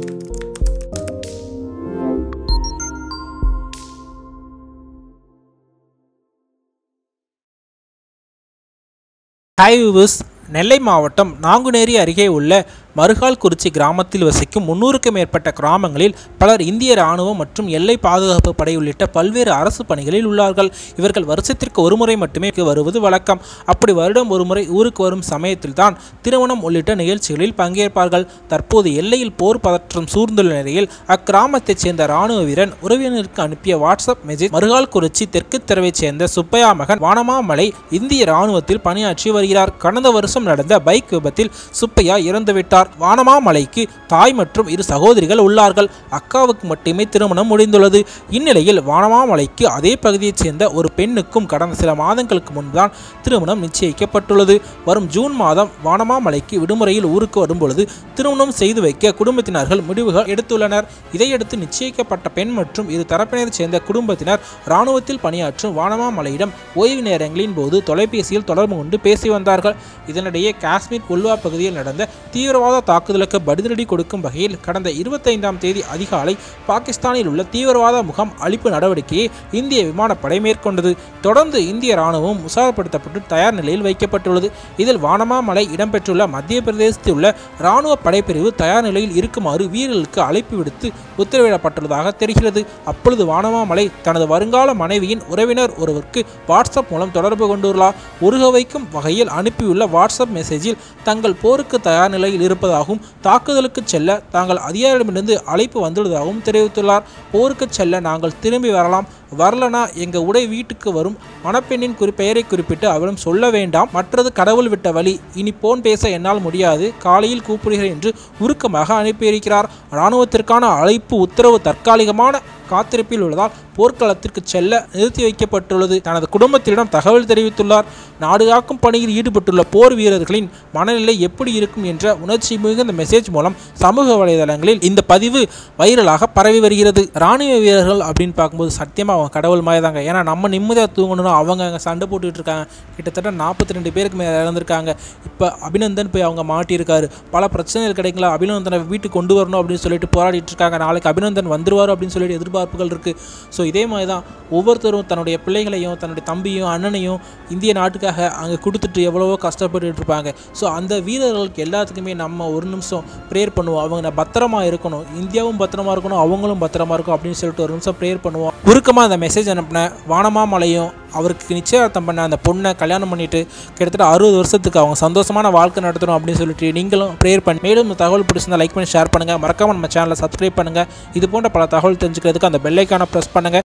Hi viewers நெல்லை மாவட்டம் நாங்குநேரி அருகே உள்ள மருகால்குறிச்சி கிராமத்தில் வசிக்கும் முன்னூறுக்கும் மேற்பட்ட கிராமங்களில் பலர் இந்திய ராணுவம் மற்றும் எல்லை பாதுகாப்பு படை உள்ளிட்ட பல்வேறு அரசு பணிகளில் உள்ளார்கள். இவர்கள் வருஷத்திற்கு ஒருமுறை மட்டுமே வருவது வழக்கம். அப்படி வருடம் ஒருமுறை ஊருக்கு வரும் சமயத்தில் தான் திருமணம் உள்ளிட்ட நிகழ்ச்சிகளில் பங்கேற்பார்கள். தற்போது எல்லையில் போர் பதற்றம் சூழ்ந்துள்ள நிலையில் அக்கிராமத்தைச் சேர்ந்த ராணுவ வீரன் உறவினருக்கு அனுப்பிய வாட்ஸ்அப் மெசேஜ் மருகால்குறிச்சி தெற்கு தெருவைச் சேர்ந்த சுப்பையா மகன் வானமாமலை இந்திய ராணுவத்தில் பணியாற்றி வருகிறார். கடந்த வருஷம் நடந்த பைக் விபத்தில் சுப்பையா இறந்துவிட்டார். வானமாமலைக்கு தாய் மற்றும் இரு சகோதரிகள் உள்ளார்கள். அக்காவுக்கு மட்டுமே திருமணம் முடிந்துள்ளது. இந்நிலையில் வானமாமலைக்கு அதே பகுதியைச் சேர்ந்த ஒரு பெண்ணுக்கும் கடந்த சில மாதங்களுக்கு முன்புதான் திருமணம் நிச்சயிக்கப்பட்டுள்ளது. வரும் ஜூன் மாதம் வானமாமலைக்கு விடுமுறையில் ஊருக்கு வரும்பொழுது திருமணம் செய்து வைக்க குடும்பத்தினர்கள் முடிவுகள் எடுத்துள்ளனர். இதையடுத்து நிச்சயிக்கப்பட்ட பெண் மற்றும் இரு தரப்பினரைச் சேர்ந்த குடும்பத்தினர் இராணுவத்தில் பணியாற்றும் வானமாமலையிடம் ஓய்வு நேரங்களின் போது தொலைபேசியில் தொடர்பு கொண்டு பேசி வந்தார்கள். இதனிடையே காஷ்மீர் புல்வா பகுதியில் நடந்த தீவிரவாத தாக்குதலுக்கு பதிலடி கொடுக்கும் வகையில் கடந்த இருபத்தைந்தாம் தேதி அதிகாலை பாகிஸ்தானில் உள்ள தீவிரவாத முகாம் அழிப்பு நடவடிக்கையை இந்திய விமானப்படை மேற்கொண்டது. தொடர்ந்து இந்திய ராணுவம் உசாரப்படுத்தப்பட்டு தயார் நிலையில் வைக்கப்பட்டுள்ளது. இதில் வானமாமலை இடம்பெற்றுள்ள மத்திய பிரதேசத்தில் உள்ள இராணுவ படைப்பிரிவு தயார் நிலையில் இருக்குமாறு வீரர்களுக்கு அழைப்பு விடுத்து உத்தரவிடப்பட்டுள்ளதாக தெரிகிறது. அப்பொழுது வானமாமலை தனது வருங்கால மனைவியின் உறவினர் ஒருவருக்கு வாட்ஸ்அப் மூலம் தொடர்பு கொண்டுள்ளார். உருக வைக்கும் வகையில் அனுப்பியுள்ள வாட்ஸ்அப் மெசேஜில் தங்கள் போருக்கு தயார் நிலையில் இருப்பதாகவும் தாக்குதலுக்கு செல்ல தாங்கள் அதிகாரிடமிருந்து அழைப்பு வந்துள்ளதாகவும் தெரிவித்துள்ளார். போருக்கு செல்ல நாங்கள் திரும்பி வரலாம். வரலனா எங்க உடை வீட்டுக்கு வரும். மணப்பெண்ணின் குறி பெயரை குறிப்பிட்டு அவரும் சொல்ல வேண்டாம். மற்றது கடவுள் விட்ட வழி. இனி போன் பேச என்னால் முடியாது. காலையில் கூப்பிடுகிறேன் என்று உருக்கமாக அனுப்பியிருக்கிறார். இராணுவத்திற்கான அழைப்பு உத்தரவு தற்காலிகமான காத்திருப்பில் உள்ளதால் போர்க்களத்திற்கு செல்ல நிறுத்தி வைக்கப்பட்டுள்ளது. தனது குடும்பத்திடம் தகவல் தெரிவித்துள்ளார். நாடுகாக்கும் பணியில் ஈடுபட்டுள்ள போர் வீரர்களின் மனநிலை எப்படி இருக்கும் என்ற உணர்ச்சி மிகுந்த மெசேஜ் மூலம் சமூக வலைதளங்களில் இந்த பதிவு வைரலாக பரவி வருகிறது. ராணுவ வீரர்கள் அப்படின்னு பார்க்கும்போது சத்தியமாக அவங்க கடவுள் மாதிரி தாங்க ஏன்னா நம்ம நிம்மதியாக தூங்கணும்னா அவங்க அங்கே சண்டை போட்டுட்டு இருக்காங்க கிட்டத்தட்ட நாற்பத்தி ரெண்டு பேருக்கு மேலே இறந்துருக்காங்க. இப்போ அபிநந்தன் போய் அவங்க மாட்டியிருக்காரு. பல பிரச்சனைகள் கிடைக்கல. அபிநந்தனை வீட்டுக்கு கொண்டு வரணும் அப்படின்னு சொல்லிட்டு போராடிட்டு இருக்காங்க. நாளைக்கு அபிநந்தன் வந்துருவார் அப்படின்னு சொல்லிட்டு எதிர்பார்ப்புகள் இருக்குது ஸோ இதே மாதிரி தான் ஒவ்வொருத்தரும் தன்னுடைய பிள்ளைகளையும் தன்னுடைய தம்பியும் அண்ணனையும் இந்திய நாட்டுக்காக அங்கே கொடுத்துட்டு எவ்வளவோ கஷ்டப்பட்டுட்டு இருப்பாங்க. ஸோ அந்த வீரர்களுக்கு எல்லாத்துக்குமே நம்ம ஒரு நிமிஷம் ப்ரேயர் பண்ணுவோம். அவங்க பத்திரமா இருக்கணும். இந்தியாவும் பத்திரமா இருக்கணும். அவங்களும் பத்திரமா இருக்கும் அப்படின்னு சொல்லிட்டு ஒரு நிமிஷம் ப்ரேயர் பண்ணுவோம். உருக்கமாக அந்த மெசேஜ் அனுப்பின வானமாமலையும் அவருக்கு நிச்சயார்த்தம் பண்ண அந்த பொண்ணை கல்யாணம் பண்ணிட்டு கிட்டத்தட்ட அறுபது வருஷத்துக்கு அவங்க சந்தோஷமான வாழ்க்கை நடத்தணும் அப்படின்னு சொல்லிட்டு நீங்களும் ப்ரேயர் பண்ணி மேலும் இந்த தகவல் பிடிச்சிருந்தா லைக் பண்ணி ஷேர் பண்ணுங்கள் மறக்காம நம்ம சேனலை சப்ஸ்கிரைப் பண்ணுங்கள் இது போன்ற பல தகவல் தெரிஞ்சுக்கிறதுக்கு அந்த பெல்லைக்கான ப்ரெஸ் பண்ணுங்கள்